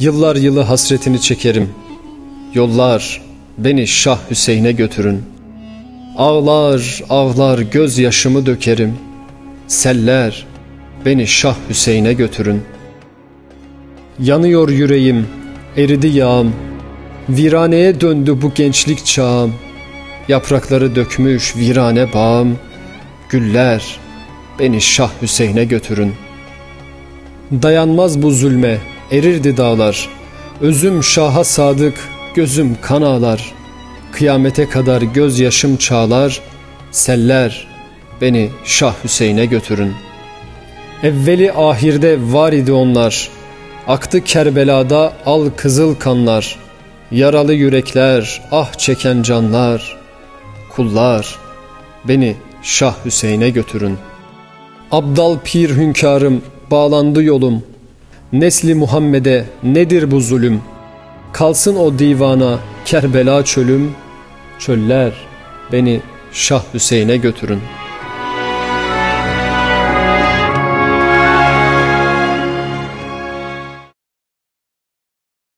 Yıllar yılı hasretini çekerim. Yollar beni Şah Hüseyin'e götürün. Ağlar ağlar gözyaşımı dökerim. Seller beni Şah Hüseyin'e götürün. Yanıyor yüreğim, eridi yağım. Viraneye döndü bu gençlik çağım. Yaprakları dökmüş virane bağım. Güller beni Şah Hüseyin'e götürün. Dayanmaz bu zulme, erirdi dağlar. Özüm şaha sadık, gözüm kan ağlar. Kıyamete kadar gözyaşım çağlar. Seller beni Şah Hüseyin'e götürün. Evveli ahirde var idi onlar. Aktı Kerbela'da al kızıl kanlar. Yaralı yürekler, ah çeken canlar. Kullar beni Şah Hüseyin'e götürün. Abdal pir hünkârım bağlandı yolum. Nesli Muhammed'e nedir bu zulüm? Kalsın o divana Kerbela çölüm. Çöller beni Şah Hüseyin'e götürün.''